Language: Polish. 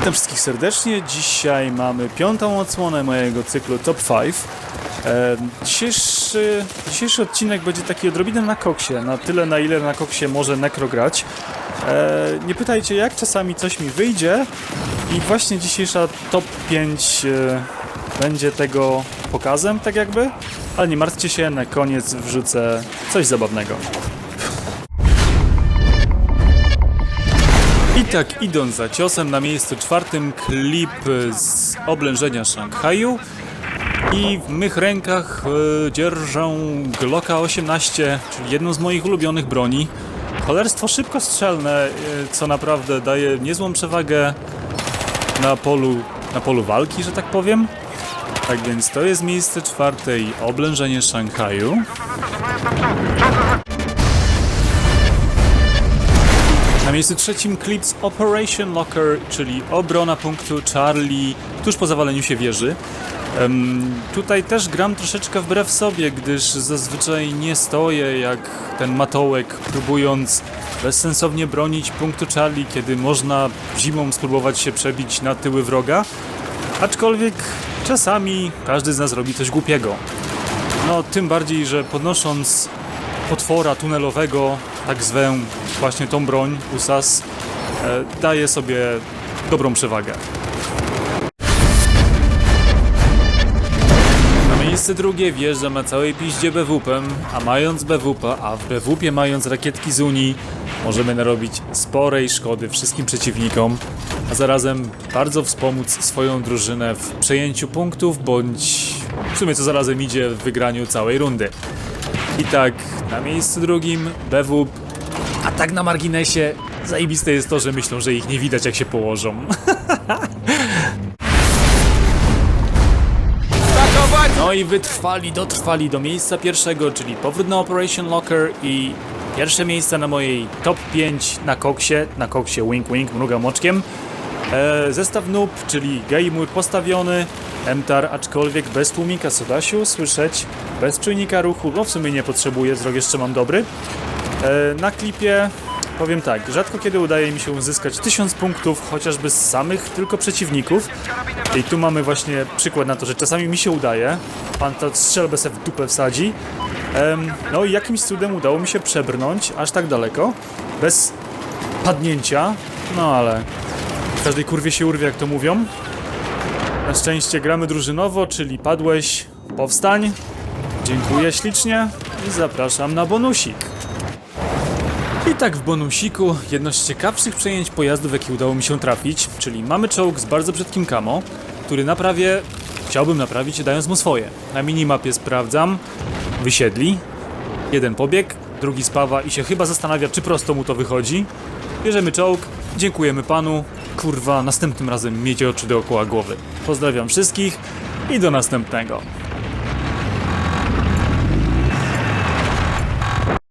Witam wszystkich serdecznie. Dzisiaj mamy piątą odsłonę mojego cyklu Top 5. E, dzisiejszy, dzisiejszy odcinek będzie taki odrobinę na koksie, na tyle na ile na koksie może nekro grać. E, nie pytajcie jak czasami coś mi wyjdzie i właśnie dzisiejsza Top 5 e, będzie tego pokazem, tak jakby. Ale nie martwcie się, na koniec wrzucę coś zabawnego. I tak idąc za ciosem na miejscu czwartym klip z oblężenia Szanghaju i w mych rękach dzierżę Glocka 18, czyli jedną z moich ulubionych broni. Cholerstwo szybkostrzelne, e, co naprawdę daje niezłą przewagę na polu, na polu walki, że tak powiem. Tak więc to jest miejsce czwarte i oblężenie Szanghaju. Na miejscu trzecim klip z Operation Locker, czyli obrona punktu Charlie tuż po zawaleniu się wieży. Em, tutaj też gram troszeczkę wbrew sobie, gdyż zazwyczaj nie stoję jak ten matołek, próbując bezsensownie bronić punktu Charlie, kiedy można zimą spróbować się przebić na tyły wroga. Aczkolwiek czasami każdy z nas robi coś głupiego. No, tym bardziej, że podnosząc potwora tunelowego, tak zwę właśnie tą broń, USAS, e, daje sobie dobrą przewagę. Na miejsce drugie wjeżdżam na całej piździe BWP, a mając BWP, a w BWP mając rakietki z Unii, możemy narobić sporej szkody wszystkim przeciwnikom, a zarazem bardzo wspomóc swoją drużynę w przejęciu punktów, bądź w sumie co zarazem idzie w wygraniu całej rundy. I tak, na miejscu drugim BWP, a tak na marginesie, zajebiste jest to, że myślą, że ich nie widać jak się położą. No i wytrwali, dotrwali do miejsca pierwszego, czyli powrót na Operation Locker i pierwsze miejsce na mojej top 5 na koksie, na koksie wink wink, mrugam oczkiem. E, zestaw noob, czyli Gaimur postawiony, Emtar, aczkolwiek bez tłumika Sodasiu, słyszeć, bez czujnika ruchu, no w sumie nie potrzebuję, wzrok jeszcze mam dobry. E, na klipie powiem tak, rzadko kiedy udaje mi się uzyskać 1000 punktów chociażby z samych tylko przeciwników. I tu mamy właśnie przykład na to, że czasami mi się udaje. Pan to strzelbę se w dupę wsadzi. No i jakimś cudem udało mi się przebrnąć aż tak daleko, bez padnięcia. No ale każdej kurwie się urwie, jak to mówią. Na szczęście gramy drużynowo, czyli padłeś, powstań. Dziękuję ślicznie i zapraszam na bonusik. I tak w bonusiku jedno z ciekawszych przejęć pojazdów, jakie udało mi się trafić, czyli mamy czołg z bardzo brzydkim camo, który naprawię, chciałbym naprawić dając mu swoje. Na minimapie sprawdzam, wysiedli, jeden pobieg, drugi spawa i się chyba zastanawia, czy prosto mu to wychodzi. Bierzemy czołg, dziękujemy panu, kurwa, następnym razem miejcie oczy dookoła głowy. Pozdrawiam wszystkich i do następnego.